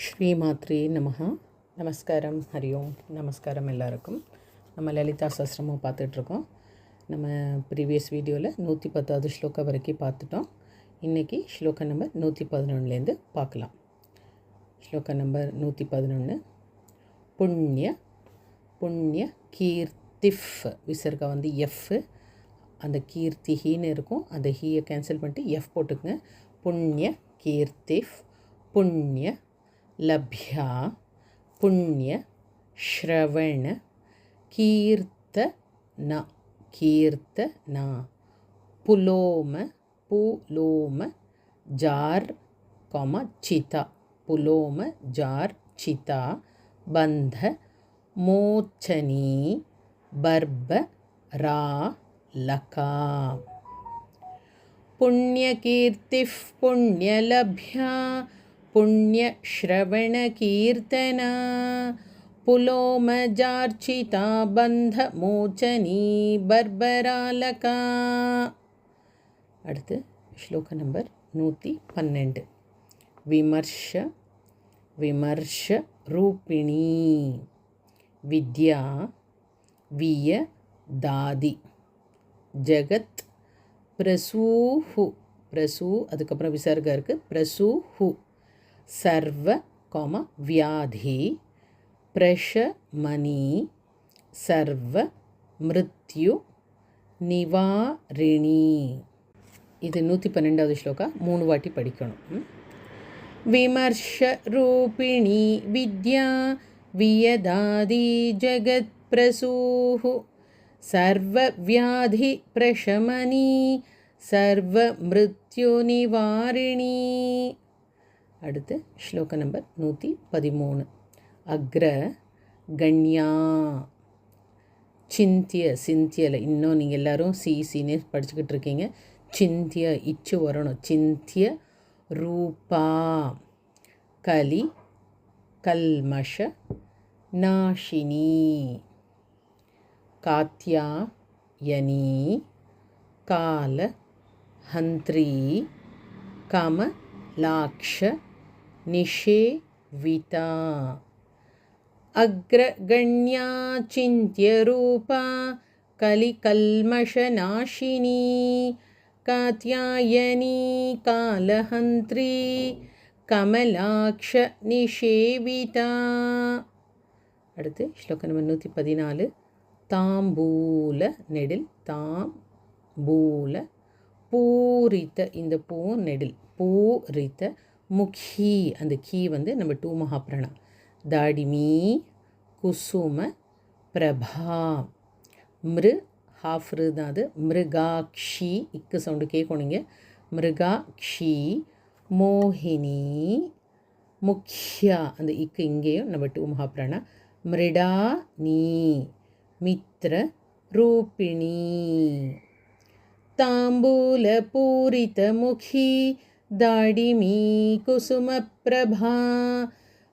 ஸ்ரீமாத்ரே நமஹ. நமஸ்காரம். ஹரி ஓம். நமஸ்காரம் எல்லாருக்கும். நம்ம லலிதா சஸ்திரமும் பார்த்துட்ருக்கோம். நம்ம ப்ரீவியஸ் வீடியோவில் நூற்றி பத்தாவது ஸ்லோகம் வரைக்கும் பார்த்துட்டோம். இன்றைக்கி ஸ்லோகம் நம்பர் நூற்றி பதினொன்றுலேருந்து பார்க்கலாம். ஸ்லோகம் நம்பர் நூற்றி பதினொன்று புண்ணிய புண்ணிய கீர்த்திஃப் விசர்கா வந்து எஃப் அந்த கீர்த்தி ஹீன்னு இருக்கும். அந்த ஹீயை கேன்சல் பண்ணிட்டு எஃப் போட்டுக்குங்க. புண்ணிய கீர்த்திஃப் புண்ணிய लभ्या, पुण्य पुण्यश्रवण कीर्तन कीर्तना पुलोम पुलोम, जार, कौम, चिता, पुलोम, जार, चिता, बंध, मोचनी, बर्ब, रा, लका। पुण्यकीर्तिः पुण्यलभ्या पुण्यश्रवणकीर्तना पुलोमजार्चिता बन्धमोचनी बर्बरालका அடுத்து ஸ்லோக நம்பர் நூற்றி பன்னெண்டு விமர்ஷ விமர்ஷ ரூபிணி வித்யா விய தாதி ஜகத் பிரசூஹு பிரசூ அதுக்கப்புறம் விசர்கம் இருக்குது பிரசூஹு சர்வ கோம வியாதி பிரஷமணி சர்வ மிருத்யு நிவாரிணி இது நூற்றி பன்னெண்டாவது ஸ்லோகா மூணு வாட்டி படிக்கணும் ம்? विमर्शरूपिणी विद्या वियदादि जगत्प्रसूः सर्वव्याधिप्रशमनी सर्वमृत्युनिवारिणी அடுத்து ஸ்லோக நம்பர் நூற்றி பதிமூணு. அக்ர கண்யா சிந்திய சிந்தியில். இன்னும் நீங்கள் எல்லாரும் சிசின்னு படிச்சுக்கிட்டு இருக்கீங்க. சிந்திய இச்சு வரணும். சிந்திய ரூபா. கலி கல்மஷ நாஷினி. காத்யாயனி கால ஹந்திரி கமலாக்ஷ நிஷேவிதா अग्रगण्या चिन्त्यरूपा कलिकल्मषनाशिनी कात्यायनी कालहन्त्री கமலாக்ஷ அடுத்து ஸ்லோகம் நம்பர் நூற்றி பதினாலு தாம்பூல நெடில் தாம்பூல பூரித்த இந்த பூவும் நெடில் பூரித்த முக்கி அந்த கீ வந்து நம்ம டூ மகாபிரணா தாடிமி குசும பிரபா மிரு ஹாஃப் தான் அது. மிருகாக்ஷி இக்கு சவுண்டு கேட்கணுங்க மிருகாக்ஷி மோகினி முக்கியா அந்த இக்கு இங்கேயும் நம்ம டூ மகாபிராணா மிருடா நீ மித்ர ரூபிணி. தாம்பூல பூரித முகி दाडिमी कुसुमप्रभा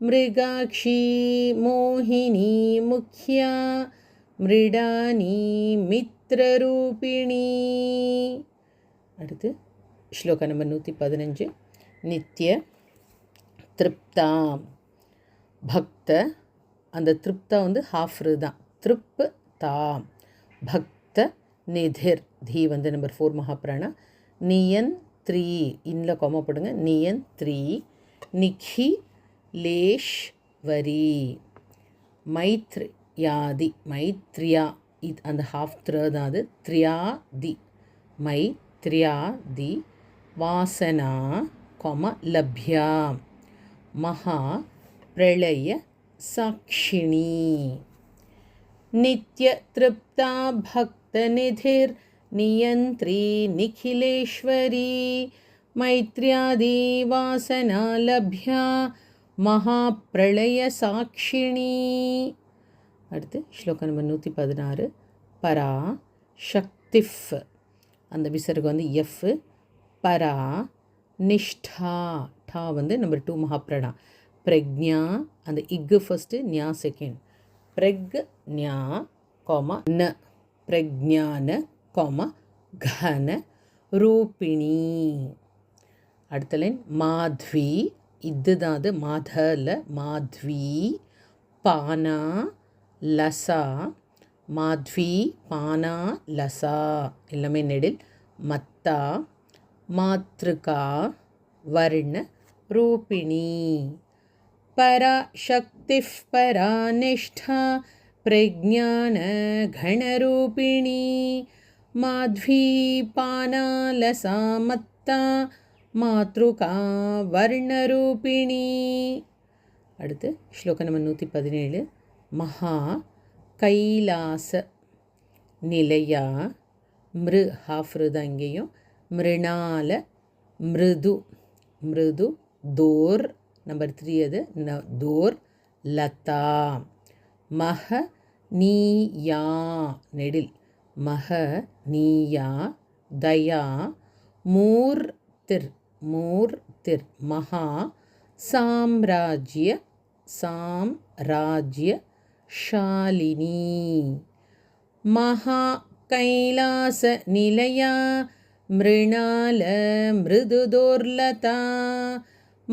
मृगाक्षी मोहिनी मुख्या मृडानी மித்ரரூபிணி அடுத்து ஸ்லோகா நம்பர் நூற்றி பதினஞ்சு நித்ய திருப்தா பக்த அந்த திருப்தா வந்து ஹாஃப்ரு தான் திருப்பு தாம் பக்த நிதிர் தி வந்து நம்பர் ஃபோர் மகாபிராணா நியன் த்ரீ இன்னில் கொம போடுங்க. நியன் த்ரீ நிகி லேஷ்வரி மைத்ரி யாதி மைத்ரியா இது அந்த ஹாஃப் த்ரா தான் அது. த்ரியாதி மை த்ரியாதி வாசனா கொம லப்யா. மகா பிரளய சாட்சிணி. நித்ய திருப்தா பக்தநிதிர் भक्तनिधिर्नियन्त्री निखिलेश्वरी मैत्र्यादिवासना लभ्या மகாப்பிரளயசாட்சிணி அடுத்து ஸ்லோகம் நம்பர் நூற்றி பதினாறு பரா சக்திஃப் அந்த விசர்கம் வந்து எஃப் பரா நிஷ்டா டா வந்து நம்பர் டூ மகாப்ரணா பிரக்ஞா அந்த இக்கு ஃபஸ்ட்டு ஞா செகண்ட் பிரக்ஞா கோம ந பிரஜான கோம கன ரூபிணி அடுத்த லைன் மாத்வி இதுதான் அது மாதல மாத்வி பானா லசா மாத்வி பானா லசா எல்லாமே நெடில் மத்தா மாத்ருகா வர்ண ரூபிணி पराशक्तिः परा निष्ठा प्रज्ञानघणरूपिणी माध्वीपानालसा मत्ता मातृका वर्णरूपिणी அடுத்து ஸ்லோகம் நம்ம நூற்றி பதினேழு மகா கைலாச நிலையா மிரு ஹாஃப்ரு தான் இங்கேயும் மிருணால மிருது மிருது தோர் நம்பர் த்ரீ அது ந தோர் லதா மக நீயா நெடில் महनीया दया मूर्तिर् मूर्तिर् महा साम्राज्य साम्राज्यशालिनी महाकैलासनिलया मृणालमृदु दुर्लता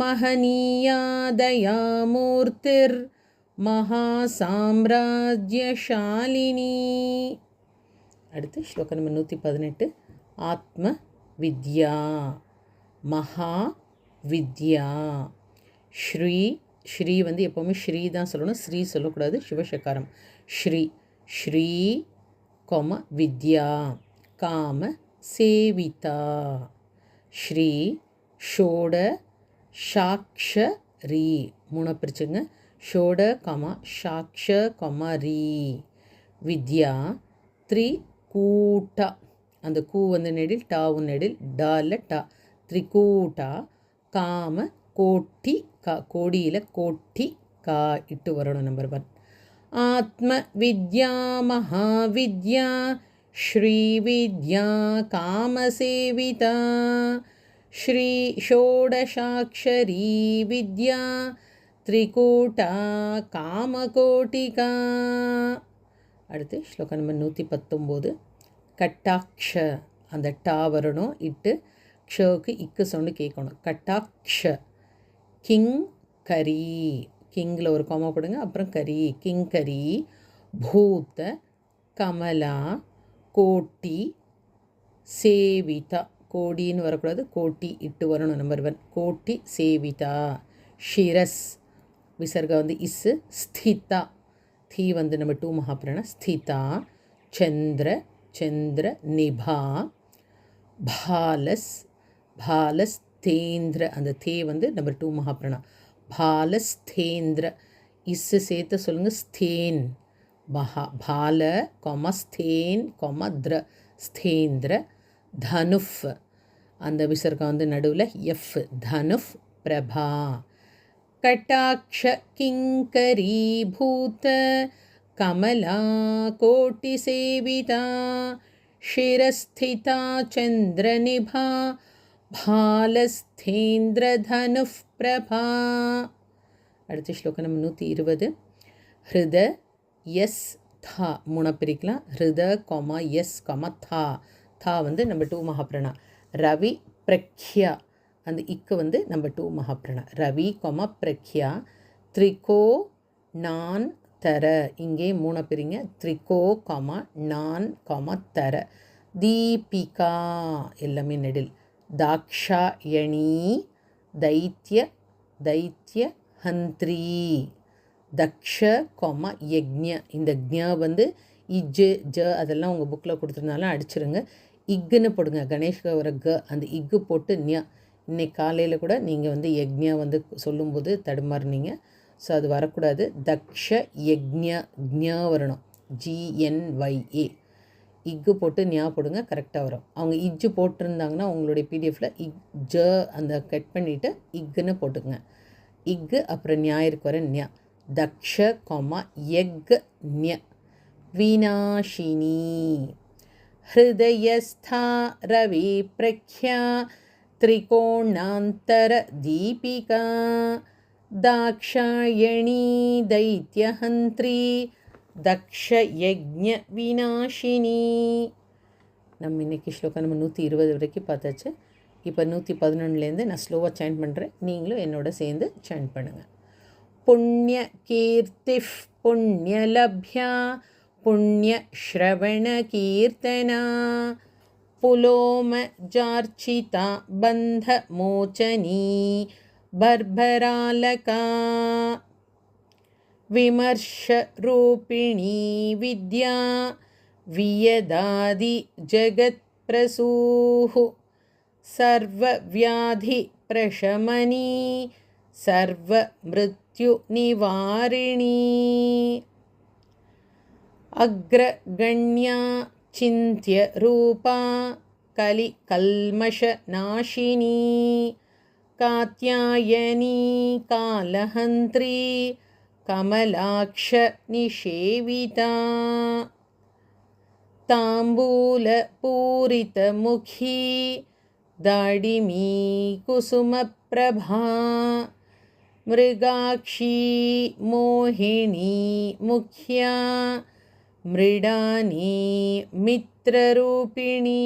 महनीया दया मूर्तिर्महासाम्राज्यशालिनी அடுத்து ஸ்லோகம் நம்பர் நூற்றி பதினெட்டு ஆத்ம வித்யா மகா வித்யா. ஸ்ரீ ஸ்ரீ வந்து எப்போவுமே ஸ்ரீ தான் சொல்லணும். ஸ்ரீ சொல்லக்கூடாது சிவசக்காரம் ஸ்ரீ ஸ்ரீ கொம வித்யா காம சேவிதா. ஸ்ரீ ஷோட ஷாக்ஷரி மூணு பிரிச்சுங்க. ஷோட கமா ஷாக்ஷ கமா ரீ வித்யா த்ரீ கூட்டா. அந்த கூ வந்து நெடில் டாவும் நெடில் டால டா. த்ரிகூட்டா. காம கோட்டி கா கோடியில் கோட்டி கா இட்டு வரணும் நம்பர் ஒன் ஆத்ம வித்யா மகாவித்யா ஸ்ரீவித்யா காமசேவிதா ஸ்ரீ ஷோடசாட்சரி வித்யா. திரிகூட்டா காமகோட்டிகா அடுத்து ஸ்லோகம் நம்பர் நூற்றி பத்தொம்போது. கட்டாக்ஷ. அந்த டா வரணும் இட்டு க்ஷோக்கு இக்கு சவுண்டு கேட்கணும். கட்டாக்ஷ. கிங் கரி. கிங்கில் ஒரு கோமா போடுங்க அப்புறம் கரி. கிங் கரி. பூத்த கமலா கோட்டி சேவிதா. கோடின்னு வரக்கூடாது கோட்டி இட்டு வரணும் நம்பர் ஒன் கோட்டி சேவிதா. ஷிரஸ். விசர்கா வந்து இஸ்ஸு ஸ்திதா. தீ வந்து நம்ம டூ மகாபிரணா ஸ்திதா. சந்திர. சந்திர நிபா பாலஸ் பாலஸ்தேந்திர அந்த தே வந்து நம்பர் டூ மகாபிரணா. பாலஸ்தேந்திர இஸ்ஸு இஸ் சேர்த்து சொல்லுங்கள் ஸ்தேன். மகா பால கொம ஸ்தேன் கொம திர ஸ்தேந்திர தனுஃப். அந்த விசர்க்கம் வந்து நடுவில் எஃப் தனுஃப் பிரபா. கட்டாட்ச கிங்கரீபூத்த கமலா கோட்டிசேவிதா शिरस्थिता चन्द्रनिभा भालस्थेन्द्रधनुः प्रभा அடுத்த ஸ்லோகம் நம்ம நூற்றி இருபது ஹிருத எஸ் தா மூணு பிரிக்கலாம் ஹிருத கொமா எஸ் கொமா தா தா வந்து நம்ம டூ மகாபிரணா ரவி பிரக்யா அந்த இக்கு வந்து நம்ம டூ மகாபிரணா ரவி கொமா பிரக்யா த்ரிகோ நான் தர. இங்கே மூணு பிரிங்க. த்ரிகோ காமா நான் காமா தர. தீபிகா எல்லாமே நெடில். தாக்ஷாயணி தைத்திய தைத்திய ஹந்திரி. தக்ஷ கொம யக்ஞ. இந்த க்ஞ வந்து இஜ் ஜ அதெல்லாம் உங்கள் புக்கில் கொடுத்துருந்தாலும் அடிச்சிருங்க. இக்குன்னு போடுங்க. கணேஷ் வர க. அந்த இக்கு போட்டு ஞ. இன்னைக்கு காலையில் கூட நீங்கள் வந்து யக்ஞா வந்து சொல்லும்போது தடுமாறுனீங்க. ஸோ அது வரக்கூடாது தக்ஷ யக்ஞ ஞ வரணும் ஜிஎன்ஒய்ஏ இக்கு போட்டு ஞா போடுங்க கரெக்டாக வரும் அவங்க இஜ்ஜு போட்டிருந்தாங்கன்னா உங்களுடைய பிடிஎஃப்பில் இக் ஜ அந்த கட் பண்ணிவிட்டு இக்குன்னு போட்டுக்குங்க இக்கு அப்புறம் ஞாயிற்கு வர ஞ தக்ஷ கொமா எக் ஞ வினாஷினி हृदयस्था रविप्रख्या त्रिकोणान्तरदीपिका दाक्षायणी दैत्यहन्त्री தக்ஷயஜ்ஞ வினாஷினி நம்ம இன்னைக்கு ஸ்லோகம் நம்ம நூற்றி இருபது வரைக்கும் பார்த்தாச்சு இப்போ நூற்றி பதினொன்றுலேருந்து நான் ஸ்லோவாக சேன் பண்ணுறேன் நீங்களும் என்னோட சேர்ந்து சேன் பண்ணுங்கள் புண்ணிய கீர்த்திஃப் புண்ணியலப்யா पुण्यश्रवणकीर्तना पुलोमजार्चिता बन्धमोचनी बर्बरालका विमर्शरूपिणी विद्या वियदादिजगत्प्रसूः सर्वव्याधिप्रशमनी सर्वमृत्युनिवारिणी अग्रगण्या चिन्त्यरूपा कलिकल्मषनाशिनी कात्यायनी कालहन्त्री कमलाक्षनिषेविता। ताम्बूलपूरितमुखी दाडिमी कुसुमप्रभा मृगाक्षी मोहिनी मुख्या मृडानी मित्ररूपिणी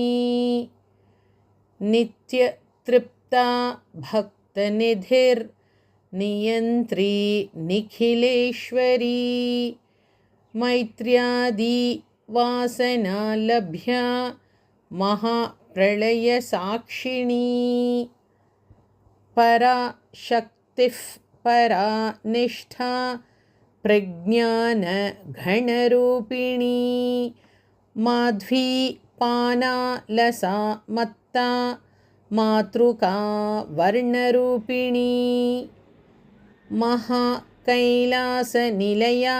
नित्यतृप्ता भक्तनिधिर्नियन्त्री निखिलेश्वरी। मैत्र्यादि वासनालभ्या महाप्रलयसाक्षिणी। परा शक्तिः परा निष्ठा प्रज्ञानघणरूपिणी माध्वी पानालसा मत्ता मातृका वर्णरूपिणी महाकैलासनिलया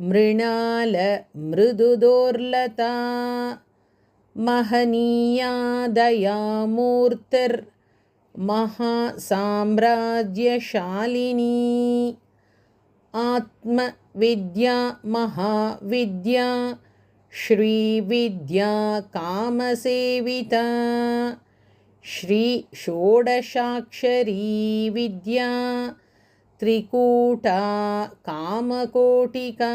मृणालमृदुदोर्लता महनीया दयामूर्तिर्महासाम्राज्यशालिनी आत्मविद्या महाविद्या श्रीविद्या कामसेविता श्री षोडशाक्षरी विद्या त्रिकूटा कामकोटिका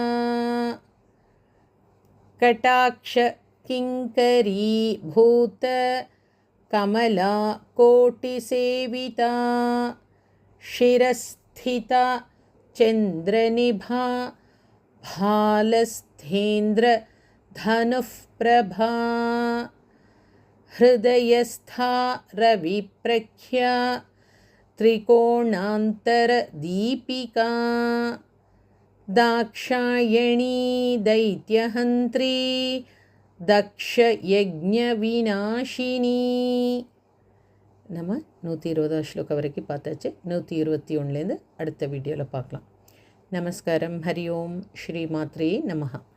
कटाक्ष किङ्करी भूत कमला कोटिसेविता शिरस्थिता चन्द्रनिभा भालस्थेन्द्रधनुःप्रभा हृदयस्था रविप्रख्या त्रिकोणान्तरदीपिका दाक्षायणी दैत्यहन्त्री தக்ஷயஜ்ஞவிநாசினி நம்ம நூற்றி இருபதாம் ஸ்லோகம் வரைக்கும் பார்த்தாச்சு நூற்றி இருபத்தி ஒன்றுலேருந்து அடுத்த வீடியோவில் பார்க்கலாம் நமஸ்காரம் ஹரி ஓம் ஸ்ரீ மாத்ரே நமஹா